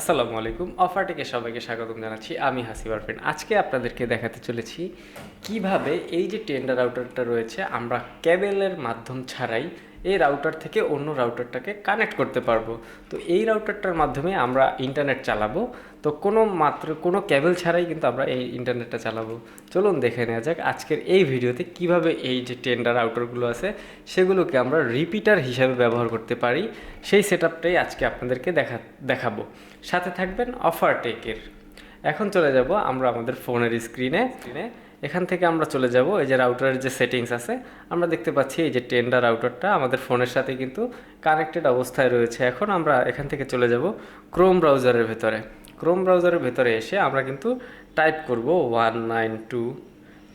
আসসালামু আলাইকুম। অফারটিকে সবাইকে স্বাগতম জানাচ্ছি। আমি হাসিবার ফ্রেন্ড আজকে আপনাদেরকে দেখাতে চলেছি কীভাবে এই যে টেন্ডার আউটারটা রয়েছে, আমরা কেবেলের মাধ্যম ছাড়াই এই রাউটার থেকে অন্য রাউটারটাকে কানেক্ট করতে পারব। তো এই রাউটারটার মাধ্যমে আমরা ইন্টারনেট চালাবো। তো কোনো মাত্র, কোনো ক্যাবেল ছাড়াই কিন্তু আমরা এই ইন্টারনেটটা চালাবো। চলুন দেখে নেওয়া যাক আজকের এই ভিডিওতে কীভাবে এই যে টেন্ডার রাউটারগুলো আছে, সেগুলোকে আমরা রিপিটার হিসাবে ব্যবহার করতে পারি। সেই সেট আজকে আপনাদেরকে দেখা, দেখাবো। সাথে থাকবেন অফার টেকের এখন চলে যাব আমরা আমাদের ফোনের স্ক্রিনে স্ক্রিনে এখান থেকে আমরা চলে যাব, এই যে রাউটারের যে সেটিংস আছে, আমরা দেখতে পাচ্ছি এই যে টেন্ডার রাউটারটা আমাদের ফোনের সাথে কিন্তু কানেক্টেড অবস্থায় রয়েছে। এখন আমরা এখান থেকে চলে যাব ক্রোম ব্রাউজারের ভেতরে। ক্রোম ব্রাউজারের ভেতরে এসে আমরা কিন্তু টাইপ করব one nine two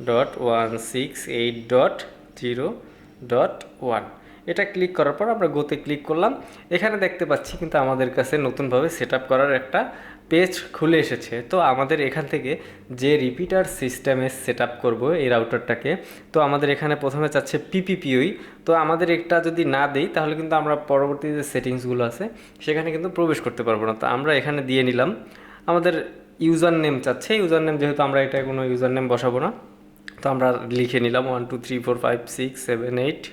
dot one six eight dot zero dot one এটা ক্লিক করার পর আমরা গোতে ক্লিক করলাম। এখানে দেখতে পাচ্ছি কিন্তু আমাদের কাছে নতুনভাবে সেট করার একটা পেজ খুলে এসেছে। তো আমাদের এখান থেকে যে রিপিটার সিস্টেমে সেট আপ করব এই রাউটারটাকে তো আমাদের এখানে প্রথমে চাচ্ছে পিপিপিওই তো আমাদের একটা যদি না দেই, তাহলে কিন্তু আমরা পরবর্তী যে সেটিংসগুলো আছে, সেখানে কিন্তু প্রবেশ করতে পারব না। তো আমরা এখানে দিয়ে নিলাম। আমাদের ইউজার নেম চাচ্ছে। ইউজার নেম যেহেতু আমরা এটা কোনো ইউজার নেম বসাবো না, তো আমরা লিখে নিলাম one two three four five six seven eight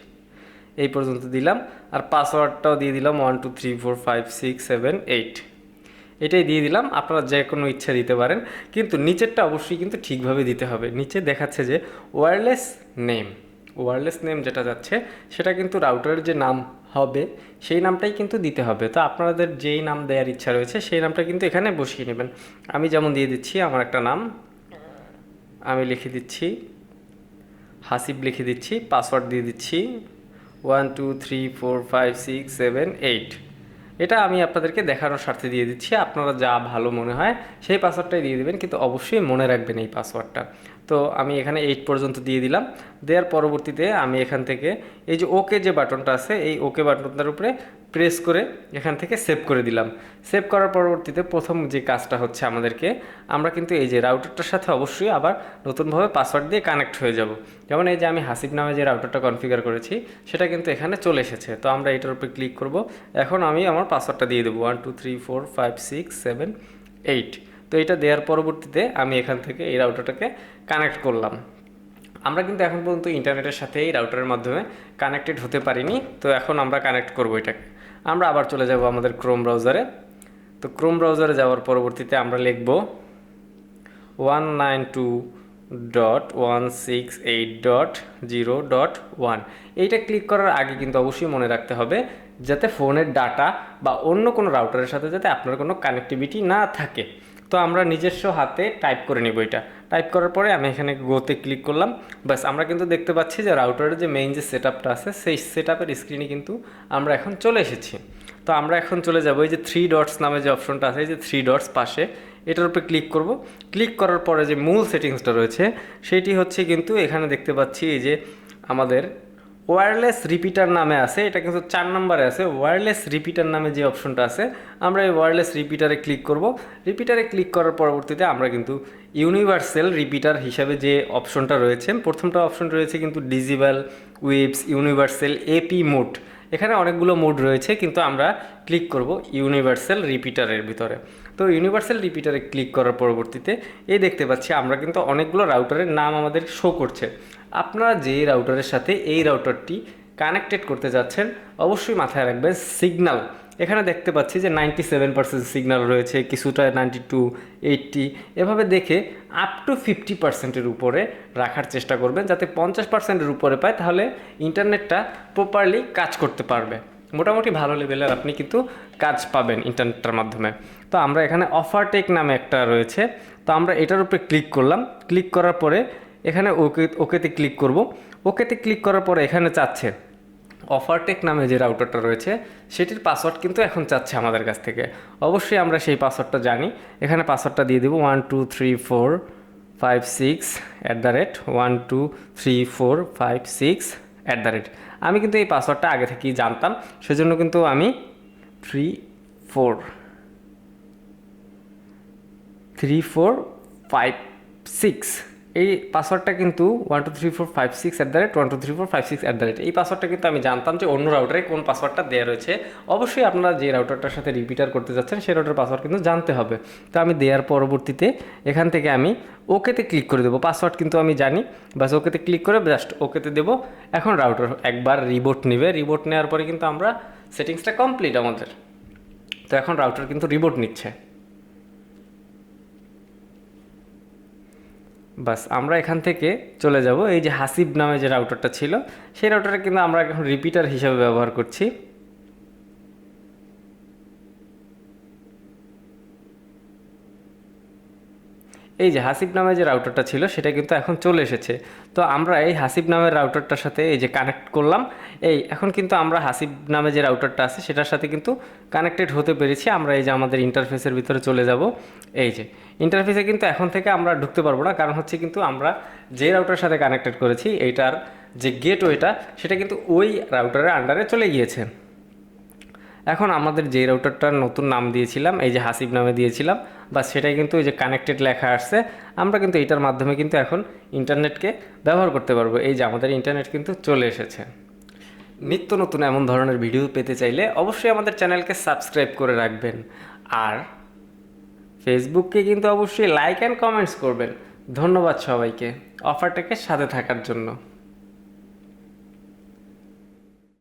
এই পর্যন্ত দিলাম। আর পাসওয়ার্ডটাও দিয়ে দিলাম one two three four five six seven eight এটাই দিয়ে দিলাম। আপনারা যে কোনো ইচ্ছা দিতে পারেন। কিন্তু নিচেরটা অবশ্যই কিন্তু ঠিকভাবে দিতে হবে। নিচে দেখাচ্ছে যে ওয়্যারলেস নেম ওয়্যারলেস নেম যেটা যাচ্ছে, সেটা কিন্তু রাউটারের যে নাম হবে, সেই নামটাই কিন্তু দিতে হবে। তো আপনাদের যেই নাম দেওয়ার ইচ্ছা রয়েছে, সেই নামটা কিন্তু এখানে বসিয়ে নেবেন। আমি যেমন দিয়ে দিচ্ছি, আমার একটা নাম। আমি লিখে দিচ্ছি, হাসিব লিখে দিচ্ছি পাসওয়ার্ড দিয়ে দিচ্ছি। One two three four five six seven eight এটা আমি আপনাদেরকে দেখানোর স্বার্থে দিয়ে দিচ্ছি। আপনারা যা ভালো মনে হয় সেই পাসওয়ার্ডটাই দিয়ে দেবেন, কিন্তু অবশ্যই মনে রাখবেন এই পাসওয়ার্ডটা তো আমি এখানে এইট পর্যন্ত দিয়ে দিলাম। দেওয়ার পরবর্তীতে আমি এখান থেকে এই যে ওকে যে বাটনটা আছে, এই ওকে বাটনটার উপরে প্রেস করে এখান থেকে সেভ করে দিলাম। সেভ করার পরবর্তীতে প্রথম যে কাজটা হচ্ছে আমাদেরকে, আমরা কিন্তু এই যে রাউটারটার সাথে অবশ্যই আবার নতুনভাবে পাসওয়ার্ড দিয়ে কানেক্ট হয়ে যাব। যেমন এই যে আমি হাসিব নামে যে রাউটারটা কনফিগার করেছি, সেটা কিন্তু এখানে চলে এসেছে। তো আমরা এটার উপরে ক্লিক করব। এখন আমি আমার পাসওয়ার্ডটা দিয়ে দেবো। One two three four five six seven eight তো এটা দেওয়ার পরবর্তীতে আমি এখান থেকে এই রাউটারটাকে কানেক্ট করলাম। আমরা কিন্তু এখন পর্যন্ত ইন্টারনেটের সাথে এই রাউটারের মাধ্যমে কানেক্টেড হতে পারিনি। তো এখন আমরা কানেক্ট করব এটাকে। আমরা আবার চলে যাব আমাদের ক্রোম ব্রাউজারে তো ক্রোম ব্রাউজারে যাওয়ার পরবর্তীতে আমরা লিখব one nine two dot one six eight dot zero dot one এইটা ক্লিক করার আগে কিন্তু অবশ্যই মনে রাখতে হবে যাতে ফোনের ডাটা বা অন্য কোনো রাউটারের সাথে যাতে আপনার কোনো কানেক্টিভিটি না থাকে। তো আমরা নিজস্ব হাতে টাইপ করে নিব এটা। টাইপ করার পরে আমি এখানে গোতে ক্লিক করলাম। ব্যাস, আমরা কিন্তু দেখতে পাচ্ছি যে রাউটারের যে মেইন যে সেট আছে, সেই সেট আপের স্ক্রিনে কিন্তু আমরা এখন চলে এসেছি। তো আমরা এখন চলে যাব, এই যে থ্রি ডটস নামে যে অপশনটা আছে, এই যে থ্রি ডটস পাশে, এটার উপরে ক্লিক করব। ক্লিক করার পরে যে মূল সেটিংসটা রয়েছে, সেটি হচ্ছে কিন্তু এখানে দেখতে পাচ্ছি এই যে আমাদের ওয়্যারলেস রিপিটার নামে আছে, এটা কিন্তু চার নম্বরে আছে ওয়্যারলেস রিপিটার নামে যে অপশনটা আছে, আমরা এই ওয়্যারলেস রিপিটারে ক্লিক করব। রিপিটারে ক্লিক করার পরবর্তীতে আমরা কিন্তু ইউনিভার্সাল রিপিটার হিসাবে যে অপশনটা রয়েছে, প্রথমটা অপশন রয়েছে কিন্তু ডিজিবাল ওয়েবস ইউনিভার্সাল এপি মোড এখানে অনেকগুলো মোড রয়েছে, কিন্তু আমরা ক্লিক করব ইউনিভার্সাল রিপিটারের ভিতরে। তো ইউনিভার্সাল রিপিটারে ক্লিক করার পরবর্তীতে এই দেখতে পাচ্ছি আমরা কিন্তু অনেকগুলো রাউটারের নাম আমাদের শো করছে। আপনারা যে রাউটারের সাথে এই রাউটারটি কানেক্টেড করতে যাচ্ছেন, অবশ্যই মাথায় রাখবেন সিগনাল এখানে দেখতে পাচ্ছি যে নাইনটি সেভেন পার্সেন্ট সিগনাল রয়েছে, কিছুটা নাইনটি টু এইটটি এভাবে দেখে আপ টু ফিফটি পার্সেন্টের উপরে রাখার চেষ্টা করবেন, যাতে পঞ্চাশ পার্সেন্টের উপরে পায়, তাহলে ইন্টারনেটটা প্রপারলি কাজ করতে পারবে। মোটামুটি ভালো লেভেলের আপনি কিন্তু কাজ পাবেন ইন্টারনেটটার মাধ্যমে। তো আমরা এখানে অফারটেক নামে একটা রয়েছে। তো আমরা এটার উপরে ক্লিক করলাম। ক্লিক করার পরে এখানে ওকে ওকেতে ক্লিক করব। ওকেতে ক্লিক করার পরে এখানে চাচ্ছে। অফারটেক নামে যে রাউটারটা রয়েছে, সেটির পাসওয়ার্ড কিন্তু এখন চাচ্ছে আমাদের কাছ থেকে। অবশ্যই আমরা সেই পাসওয়ার্ডটা জানি। এখানে পাসওয়ার্ডটা দিয়ে দেবো one two three four five six at the rate one two three four five six at the rate আমি কিন্তু এই পাসওয়ার্ডটা আগে থেকেই জানতাম, সেজন্য কিন্তু আমি three four three four five six এই পাসওয়ার্ডটা কিন্তু one two three four five six at the rate one two three four five six at the rate এই পাসওয়ার্ডটা কিন্তু আমি জানতাম যে অন্য রাউটারে কোন পাসওয়ার্ডটা দেওয়া রয়েছে। অবশ্যই আপনারা যে রাউটারটার সাথে রিপিটার করতে যাচ্ছেন, সেই রাউটার পাসওয়ার্ড কিন্তু জানতে হবে। তো আমি দেওয়ার পরবর্তীতে এখান থেকে আমি ওকেতে ক্লিক করে দেবো। পাসওয়ার্ড কিন্তু আমি জানি। বাস ওকেতে ক্লিক করে জাস্ট ওকেতে দেবো। এখন রাউটার একবার রিবোট নেবে। রিবোট নেওয়ার পরে কিন্তু আমরা সেটিংসটা কমপ্লিট আমাদের। তো এখন রাউটার কিন্তু রিবোট নিচ্ছে। বাস, আমরা এখান থেকে চলে যাব। এই যে হাসিব নামে যে রাউটারটা ছিল, সেই রাউটারটা কিন্তু আমরা এখন রিপিটার হিসাবে ব্যবহার করছি। এই যে হাসিব নামে যে রাউটারটা ছিল, সেটা কিন্তু এখন চলে এসেছে। তো আমরা এই হাসিব নামের রাউটারটার সাথে এই যে কানেক্ট করলাম। এই, এখন কিন্তু আমরা হাসিব নামে যে রাউটারটা আছে, সেটার সাথে কিন্তু কানেক্টেড হতে পেরেছি। আমরা এই যে আমাদের ইন্টারফেসের ভিতরে চলে যাব। এই যে ইন্টারফেসে কিন্তু এখন থেকে আমরা ঢুকতে পারব না। কারণ হচ্ছে কিন্তু আমরা যে রাউটার সাথে কানেক্টেড করেছি, এইটার যে গেটওয়েটা সেটা কিন্তু ওই রাউটারের আন্ডারে চলে গিয়েছে। এখন আমাদের যে রাউটারটার নতুন নাম দিয়েছিলাম, এই যে হাসিব নামে দিয়েছিলাম, বা সেটাই কিন্তু এই যে কানেক্টেড লেখা আসছে, আমরা কিন্তু এইটার মাধ্যমে কিন্তু এখন ইন্টারনেটকে ব্যবহার করতে পারব। এই যে আমাদের ইন্টারনেট কিন্তু চলে এসেছে। নিত্য নতুন এমন ধরনের ভিডিও পেতে চাইলে অবশ্যই আমাদের চ্যানেলকে সাবস্ক্রাইব করে রাখবেন। আর ফেসবুককে কিন্তু অবশ্যই লাইক অ্যান্ড কমেন্টস করবেন। ধন্যবাদ সবাইকে। অফারটাকে সাথে থাকার জন্য।